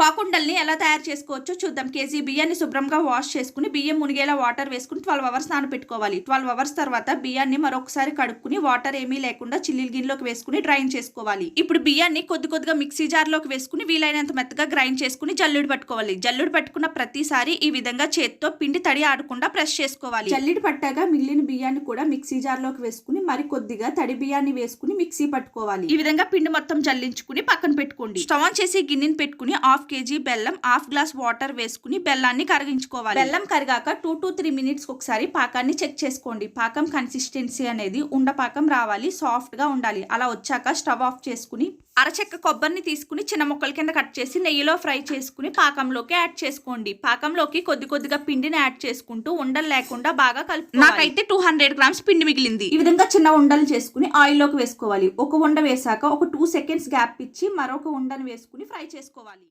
పాకుండల్ని ఎలా తయారు చేసుకోవచ్చో చూద్దాం. కేజీ బియ్యాన్ని శుభ్రంగా వాష్ చేసుకుని బియ్యం మునిగేలా వాటర్ వేసుకుని ట్వెల్వ్ అవర్స్ నానబెట్టుకోవాలి. ట్వెల్వ్ అవర్స్ తర్వాత బియ్యాన్ని మరొకసారి కడుక్కుని వాటర్ ఏమీ లేకుండా చిల్లీల గిన్నెలోకి వేసుకుని డ్రైన్ చేసుకోవాలి. ఇప్పుడు బియ్యాన్ని కొద్ది కొద్దిగా మిక్సీ జార్లోకి వేసుకుని వీలైనంత మెత్తగా గ్రైండ్ చేసుకుని జల్లుడు పట్టుకోవాలి. జల్లుడు పట్టుకున్న ప్రతిసారి ఈ విధంగా చేత్తో పిండి తడి ఆడకుండా ప్రెస్ చేసుకోవాలి. జల్లుడు పట్టాక మిగిలిన బియ్యాన్ని కూడా మిక్సీ జార్లోకి వేసుకుని మరి కొద్దిగా తడి బియ్యాన్ని వేసుకుని మిక్సీ పట్టుకోవాలి. ఈ విధంగా పిండి మొత్తం జల్లించుకుని పక్కన పెట్టుకోండి. స్టవ్ ఆన్ చేసి గిన్నెని పెట్టుకుని హాఫ్ కేజీ బెల్లం హాఫ్ గ్లాస్ వాటర్ వేసుకుని బెల్లాన్ని కరిగించుకోవాలి. బెల్లం కరిగాక టూ టు త్రీ మినిట్స్ ఒకసారి పాకాన్ని చెక్ చేసుకోండి. పాకం కన్సిస్టెన్సీ అనేది ఉండ పాకం రావాలి సాఫ్ట్గా ఉండాలి. అలా వచ్చాక స్టవ్ ఆఫ్ చేసుకుని అరచెక్క కొబ్బరిని తీసుకుని చిన్న ముక్కల కింద కట్ చేసి నెయ్యిలో ఫ్రై చేసుకుని పాకంలోకి యాడ్ చేసుకోండి. పాకంలోకి కొద్ది కొద్దిగా పిండిని యాడ్ చేసుకుంటూ ఉండలు లేకుండా బాగా కలుపు నాకైతే టూ హండ్రెడ్ గ్రామ్స్ పిండి మిగిలింది. ఈ విధంగా చిన్న ఉండలు చేసుకుని ఆయిల్లోకి వేసుకోవాలి. ఒక ఉండ వేసాక ఒక టూ సెకండ్స్ గ్యాప్ ఇచ్చి మరొక ఉండను వేసుకుని ఫ్రై చేసుకోవాలి.